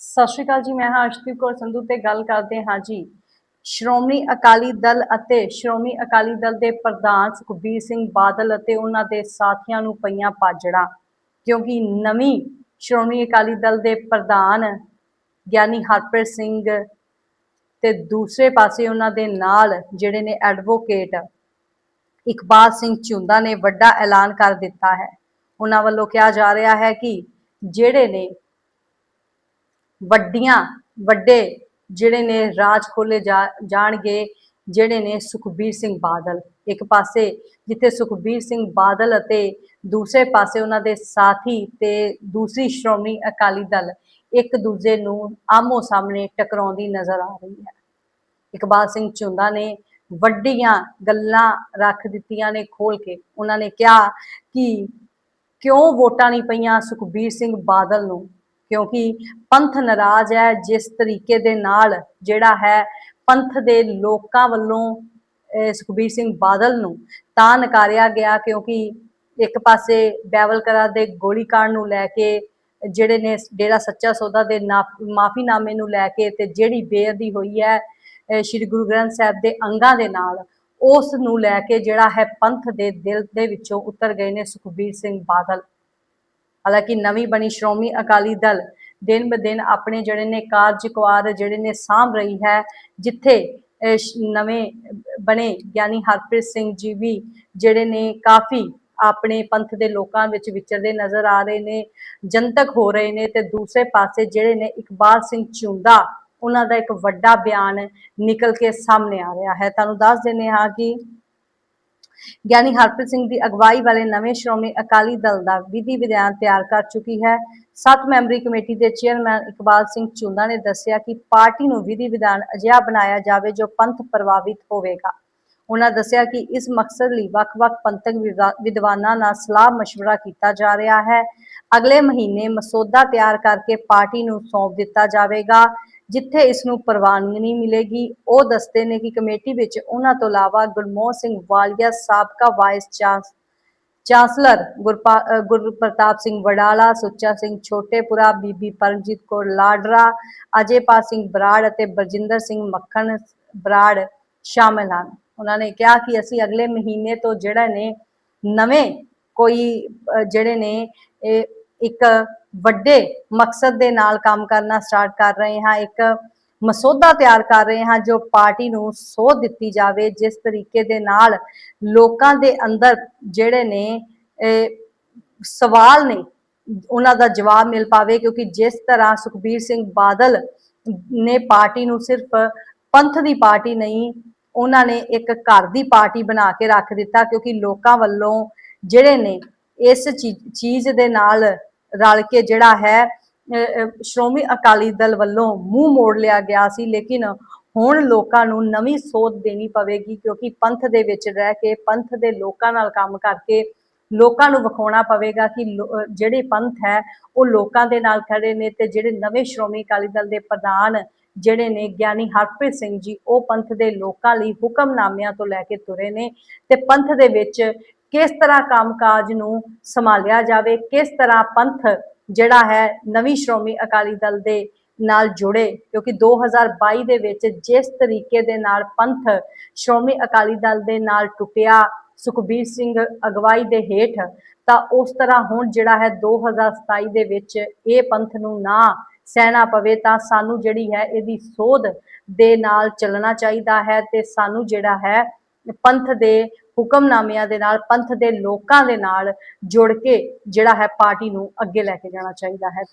ਸਤਿ ਸ਼੍ਰੀ ਅਕਾਲ ਜੀ, ਮੈਂ ਹਾਂ ਅਰਸ਼ਦੀਪ ਕੌਰ ਸੰਧੂ ਤੇ ਗੱਲ ਕਰਦੇ ਹਾਂ ਜੀ। ਸ਼੍ਰੋਮਣੀ ਅਕਾਲੀ ਦਲ ਅਤੇ ਸ਼੍ਰੋਮਣੀ ਅਕਾਲੀ ਦਲ ਦੇ ਪ੍ਰਧਾਨ ਸੁਖਬੀਰ ਸਿੰਘ ਬਾਦਲ ਅਤੇ ਉਹਨਾਂ ਦੇ ਸਾਥੀਆਂ ਨੂੰ ਪਈਆਂ ਪਾਜੜਾਂ, ਕਿਉਂਕਿ ਨਵੀਂ ਸ਼੍ਰੋਮਣੀ ਅਕਾਲੀ ਦਲ ਦੇ ਪ੍ਰਧਾਨ ਗਿਆਨੀ ਹਰਪ੍ਰੀਤ ਸਿੰਘ ਤੇ ਦੂਸਰੇ ਪਾਸੇ ਉਹਨਾਂ ਦੇ ਨਾਲ ਜਿਹੜੇ ਨੇ ਐਡਵੋਕੇਟ ਇਕਬਾਲ ਸਿੰਘ ਝੁੰਦਾ ਨੇ ਵੱਡਾ ਐਲਾਨ ਕਰ ਦਿੱਤਾ ਹੈ। ਉਹਨਾਂ ਵੱਲੋਂ ਕਿਹਾ ਜਾ ਰਿਹਾ ਹੈ ਕਿ ਜਿਹੜੇ ਨੇ ਵੱਡੀਆਂ, ਵੱਡੇ ਜਿਹੜੇ ਨੇ ਰਾਜ ਖੋਲੇ ਜਾਣਗੇ, ਜਿਹੜੇ ਨੇ ਸੁਖਬੀਰ ਸਿੰਘ ਬਾਦਲ। ਇੱਕ ਪਾਸੇ ਜਿੱਥੇ ਸੁਖਬੀਰ ਸਿੰਘ ਬਾਦਲ ਅਤੇ ਦੂਸਰੇ ਪਾਸੇ ਉਹਨਾਂ ਦੇ ਸਾਥੀ ਤੇ ਦੂਸਰੀ ਸ਼੍ਰੋਮਣੀ ਅਕਾਲੀ ਦਲ ਇੱਕ ਦੂਜੇ ਨੂੰ ਆਮੋ ਸਾਹਮਣੇ ਟਕਰਾਉਂਦੀ ਨਜ਼ਰ ਆ ਰਹੀ ਹੈ। ਇਕਬਾਲ ਸਿੰਘ ਝੁੰਦਾ ਨੇ ਵੱਡੀਆਂ ਗੱਲਾਂ ਰੱਖ ਦਿੱਤੀਆਂ ਨੇ ਖੋਲ ਕੇ। ਉਹਨਾਂ ਨੇ ਕਿਹਾ ਕਿ ਕਿਉਂ ਵੋਟਾਂ ਨਹੀਂ ਪਈਆਂ ਸੁਖਬੀਰ ਸਿੰਘ ਬਾਦਲ ਨੂੰ? ਕਿਉਂਕਿ ਪੰਥ ਨਾਰਾਜ਼ ਹੈ ਜਿਸ ਤਰੀਕੇ ਦੇ ਨਾਲ ਜਿਹੜਾ ਹੈ ਪੰਥ ਦੇ ਲੋਕਾਂ ਵੱਲੋਂ ਸੁਖਬੀਰ ਸਿੰਘ ਬਾਦਲ ਨੂੰ ਤਾਂ ਨਕਾਰਿਆ ਗਿਆ ਕਿਉਂਕਿ ਇੱਕ ਪਾਸੇ ਬੈਵਲਕਰਾ ਦੇ ਗੋਲੀਕਾਂਡ ਨੂੰ ਲੈ ਕੇ ਜਿਹੜੇ ਨੇ ਡੇਰਾ ਸੱਚਾ ਸੌਦਾ ਦੇ ਮਾਫੀਨਾਮੇ ਨੂੰ ਲੈ ਕੇ ਤੇ ਜਿਹੜੀ ਬੇਅਦਬੀ ਹੋਈ ਹੈ ਸ੍ਰੀ ਗੁਰੂ ਗ੍ਰੰਥ ਸਾਹਿਬ ਦੇ ਅੰਗਾਂ ਦੇ ਨਾਲ, ਉਸ ਨੂੰ ਲੈ ਕੇ ਜਿਹੜਾ ਹੈ ਪੰਥ ਦੇ ਦਿਲ ਦੇ ਵਿੱਚੋਂ ਉਤਰ ਗਏ ਨੇ ਸੁਖਬੀਰ ਸਿੰਘ ਬਾਦਲ। ਹਾਲਾਂਕਿ ਨਵੀਂ ਬਣੀ ਸ਼੍ਰੋਮਣੀ ਅਕਾਲੀ ਦਲ ਦਿਨ ਬ ਆਪਣੇ ਜਿਹੜੇ ਨੇ ਕਾਰਜਕੁਆਰ ਜਿਹੜੇ ਨੇ ਸਾਂਭ ਰਹੀ ਹੈ, ਜਿੱਥੇ ਨਵੇਂ ਬਣੇ ਗਿਆਨੀ ਹਰਪ੍ਰੀਤ ਸਿੰਘ ਜੀ ਵੀ ਜਿਹੜੇ ਨੇ ਕਾਫੀ ਆਪਣੇ ਪੰਥ ਦੇ ਲੋਕਾਂ ਵਿੱਚ ਵਿਚਰਦੇ ਨਜ਼ਰ ਆ ਰਹੇ ਨੇ, ਜਨਤਕ ਹੋ ਰਹੇ ਨੇ ਤੇ ਦੂਸਰੇ ਪਾਸੇ ਜਿਹੜੇ ਨੇ ਇਕਬਾਲ ਸਿੰਘ ਝੁੰਦਾ, ਉਹਨਾਂ ਦਾ ਇੱਕ ਵੱਡਾ ਬਿਆਨ ਨਿਕਲ ਕੇ ਸਾਹਮਣੇ ਆ ਰਿਹਾ ਹੈ। ਤੁਹਾਨੂੰ ਦੱਸ ਦਿੰਦੇ ਹਾਂ ਕਿ ਗਿਆਨੀ ਹਰਪ੍ਰੀਤ ਸਿੰਘ ਦੀ ਅਗਵਾਈ ਵਾਲੇ ਨਵੇਂ ਸ਼੍ਰੋਮਣੀ ਅਕਾਲੀ ਦਲ ਦਾ ਵਿਧੀ ਵਿਧਾਨ ਤਿਆਰ ਕਰ ਚੁੱਕੀ ਹੈ ਸੱਤ ਮੈਂਬਰੀ ਕਮੇਟੀ ਦੇ ਚੇਅਰਮੈਨ ਇਕਬਾਲ ਸਿੰਘ ਚੁੰਦਾ ਨੇ ਦੱਸਿਆ ਕਿ ਪਾਰਟੀ ਨੂੰ ਵਿਧੀ ਵਿਧਾਨ ਅਜਿਹਾ ਬਣਾਇਆ ਜਾਵੇ ਜੋ ਪੰਥ ਪ੍ਰਭਾਵਿਤ ਹੋਵੇਗਾ ਉਹਨਾਂ ਦੱਸਿਆ ਕਿ ਇਸ ਮਕਸਦ ਲਈ ਵੱਖ-ਵੱਖ ਪੰਥਕ ਵਿਵਾ- ਵਿਦਵਾਨਾਂ ਨਾਲ ਸਲਾਹ مشورہ ਕੀਤਾ ਜਾ ਰਿਹਾ ਹੈ ਅਗਲੇ ਮਹੀਨੇ ਮਸੌਦਾ ਤਿਆਰ ਕਰਕੇ ਪਾਰਟੀ ਨੂੰ ਸੌਂਪ ਦਿੱਤਾ ਜਾਵੇਗਾ, ਜਿੱਥੇ ਇਸ ਨੂੰ ਪ੍ਰਵਾਨਗੀ ਮਿਲੇਗੀ। ਉਹ ਦੱਸਦੇ ਨੇ ਕਿ ਕਮੇਟੀ ਵਿੱਚ ਉਹਨਾਂ ਤੋਂ ਇਲਾਵਾ ਗੁਰਮੋਹਨ ਸਿੰਘ ਵਾਲੀਆ, ਸਾਬਕਾ vice chance, chancellor Gurpratap Singh Vadala Sucha Singh Chhotepura, Bibi Paramjit Kaur ਲਾਡਰਾ, Ajaypal Singh Brar ਅਤੇ ਬਰਜਿੰਦਰ ਸਿੰਘ ਮੱਖਣ ਬਰਾੜ ਸ਼ਾਮਲ ਹਨ। ਉਹਨਾਂ ਨੇ ਕਿਹਾ ਕਿ ਅਸੀਂ ਅਗਲੇ ਮਹੀਨੇ ਤੋਂ ਜਿਹੜਾ ਨੇ ਨਵੇਂ ਕੋਈ ਜਿਹੜੇ ਨੇ ਇਹ ਇੱਕ ਵੱਡੇ ਮਕਸਦ ਦੇ ਨਾਲ ਕੰਮ ਕਰਨਾ ਸਟਾਰਟ ਕਰ ਰਹੇ ਹਾਂ, ਇੱਕ ਮਸੌਦਾ ਤਿਆਰ ਕਰ ਰਹੇ ਹਾਂ ਜੋ ਪਾਰਟੀ ਨੂੰ ਸੋਧ ਦਿੱਤੀ ਜਾਵੇ, ਜਿਸ ਤਰੀਕੇ ਦੇ ਨਾਲ ਲੋਕਾਂ ਦੇ ਅੰਦਰ ਜਿਹੜੇ ਨੇ ਸਵਾਲ ਨੇ, ਉਹਨਾਂ ਦਾ ਜਵਾਬ ਮਿਲ ਪਾਵੇ, ਕਿਉਂਕਿ ਜਿਸ ਤਰ੍ਹਾਂ ਸੁਖਬੀਰ ਸਿੰਘ ਬਾਦਲ ਨੇ ਪਾਰਟੀ ਨੂੰ ਸਿਰਫ ਪੰਥ ਦੀ ਪਾਰਟੀ ਨਹੀਂ, ਉਹਨਾਂ ਨੇ ਇੱਕ ਘਰ ਦੀ ਪਾਰਟੀ ਬਣਾ ਕੇ ਰੱਖ ਦਿੱਤਾ, ਕਿਉਂਕਿ ਲੋਕਾਂ ਵੱਲੋਂ ਜਿਹੜੇ ਨੇ ਇਸ ਚੀ- ਚੀਜ਼ ਦੇ ਨਾਲ ਰਲ ਕੇ ਜਿਹੜਾ ਹੈ ਸ਼੍ਰੋਮਣੀ ਅਕਾਲੀ ਦਲ ਵੱਲੋਂ ਮੂੰਹ ਮੋੜ ਲਿਆ ਗਿਆ ਸੀ ਲੇਕਿਨ ਹੁਣ ਲੋਕਾਂ ਨੂੰ ਨਵੀਂ ਸੋਧ ਦੇਣੀ ਪਵੇਗੀ ਕਿਉਂਕਿ ਪੰਥ ਦੇ ਵਿੱਚ ਰਹਿ ਕੇ ਪੰਥ ਦੇ ਲੋਕਾਂ ਨਾਲ ਕੰਮ ਕਰਕੇ ਲੋਕਾਂ ਨੂੰ ਵਿਖਾਉਣਾ ਪਵੇਗਾ ਕਿ ਲੋ- ਅਹ, ਜਿਹੜੇ ਪੰਥ ਹੈ ਉਹ ਲੋਕਾਂ ਦੇ ਨਾਲ ਖੜੇ ਨੇ ਤੇ ਜਿਹੜੇ ਨਵੇਂ ਸ਼੍ਰੋਮਣੀ ਅਕਾਲੀ ਦਲ ਦੇ ਪ੍ਰਧਾਨ ਜਿਹੜੇ ਨੇ ਗਿਆਨੀ ਹਰਪ੍ਰੀਤ ਸਿੰਘ ਜੀ ਉਹ ਪੰਥ ਦੇ ਲੋਕਾਂ ਲਈ ਹੁਕਮਨਾਮਿਆਂ ਤੋਂ ਲੈ ਕੇ ਤੁਰੇ ਨੇ ਤੇ ਪੰਥ ਦੇ ਵਿੱਚ ਕਿਸ ਤਰ੍ਹਾਂ ਕੰਮਕਾਜ ਨੂੰ ਸੰਭਾਲਿਆ ਜਾਵੇ, ਕਿਸ ਤਰ੍ਹਾਂ ਪੰਥ ਜਿਹੜਾ ਹੈ ਨਵੀਂ ਸ਼੍ਰੋਮਣੀ ਅਕਾਲੀ ਦਲ ਦੇ ਨਾਲ ਜੁੜੇ, ਕਿਉਂਕਿ 2022 ਦੇ ਵਿੱਚ ਜਿਸ ਤਰੀਕੇ ਦੇ ਨਾਲ ਪੰਥ ਸ਼੍ਰੋਮਣੀ ਅਕਾਲੀ ਦਲ ਦੇ ਨਾਲ ਟੁੱਟਿਆ ਸੁਖਬੀਰ ਸਿੰਘ ਅਗਵਾਈ ਦੇ ਹੇਠ, ਤਾਂ ਉਸ ਤਰ੍ਹਾਂ ਹੁਣ ਜਿਹੜਾ ਹੈ 2027 ਦੇ ਵਿੱਚ ਇਹ ਪੰਥ ਨੂੰ ਨਾ ਸਹਿਣਾ ਪਵੇ, ਤਾਂ ਸਾਨੂੰ ਜਿਹੜੀ ਹੈ ਇਹਦੀ ਸੋਧ ਦੇ ਨਾਲ ਚੱਲਣਾ ਚਾਹੀਦਾ ਹੈ ਤੇ ਸਾਨੂੰ ਜਿਹੜਾ ਹੈ ਪੰਥ ਦੇ ਹੁਕਮਨਾਮਿਆਂ ਦੇ ਨਾਲ, ਪੰਥ ਦੇ ਲੋਕਾਂ ਦੇ ਨਾਲ ਜੁੜ ਕੇ ਜਿਹੜਾ ਹੈ ਪਾਰਟੀ ਨੂੰ ਅੱਗੇ ਲੈ ਕੇ ਜਾਣਾ ਚਾਹੀਦਾ ਹੈ।